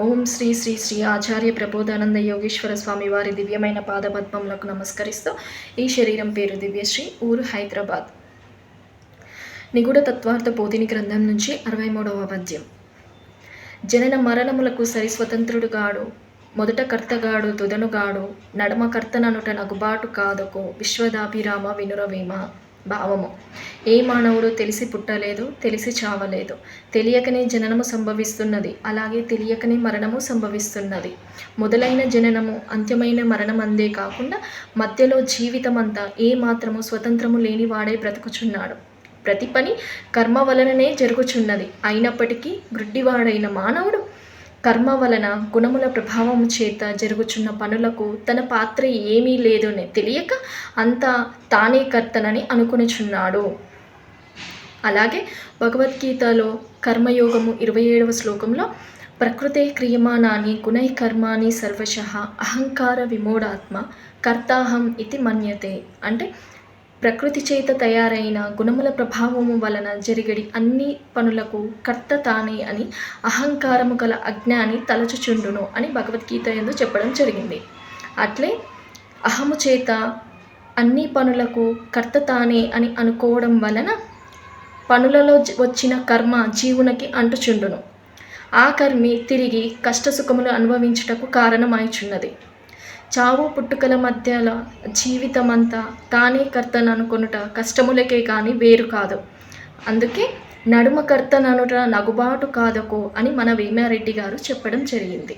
ఓం శ్రీ శ్రీ శ్రీ ఆచార్య ప్రబోధానంద యోగేశ్వర స్వామి వారి దివ్యమైన పాదపద్మములకు నమస్కరిస్తూ ఈ శరీరం పేరు దివ్యశ్రీ ఊరు హైదరాబాద్. నిగూఢ తత్వార్థ బోధిని గ్రంథం నుంచి అరవై మూడవ పద్యం. జనన మరణములకు సరి స్వతంత్రుడుగాడు మొదట కర్తగాడు తుదనుగాడు నడమ కర్తననుట నగుబాటు కాదకు విశ్వదాభిరామ వినురవేమ. భావము. ఏ మానవుడు తెలిసి పుట్టలేదు తెలిసి చావలేదు. తెలియకనే జననము సంభవిస్తున్నది అలాగే తెలియకనే మరణము సంభవిస్తున్నది. మొదలైన జననము అంత్యమైన మరణం అందే కాకుండా మధ్యలో జీవితం అంతా ఏ మాత్రము స్వతంత్రము లేని వాడే బ్రతుకుచున్నాడు. ప్రతి పని కర్మ వలననే జరుగుచున్నది. అయినప్పటికీ వృడ్డివాడైన మానవుడు కర్మ వలన గుణముల ప్రభావం చేత జరుగుచున్న పనులకు తన పాత్ర ఏమీ లేదని తెలియక అంతా తానే కర్తనని అనుకునిచున్నాడు. అలాగే భగవద్గీతలో కర్మయోగము ఇరవై ఏడవ శ్లోకంలో ప్రకృతే క్రియమాణాన్ని గుణై కర్మాని సర్వశ అహంకార విమోడాత్మ కర్తాహం ఇది మన్యతే. అంటే ప్రకృతి చేత తయారైన గుణముల ప్రభావము వలన జరిగడి అన్ని పనులకు కర్త తానే అని అహంకారము గల అజ్ఞాని తలచుచుండును అని భగవద్గీత ఎందు చెప్పడం జరిగింది. అట్లే అహము చేత అన్ని పనులకు కర్త తానే అని అనుకోవడం వలన పనులలో వచ్చిన కర్మ జీవునికి అంటుచుండును. ఆ కర్మి తిరిగి కష్టసుఖములు అనుభవించుటకు కారణమైచున్నది చావు పుట్టుకల మధ్యలో జీవితమంతా తానే కర్తననుకొనుట కష్టములకే కానీ వేరు కాదు. అందుకే నడుమ కర్తననుట నగుబాటు కాదకో అని మన వేమారెడ్డి గారు చెప్పడం జరిగింది.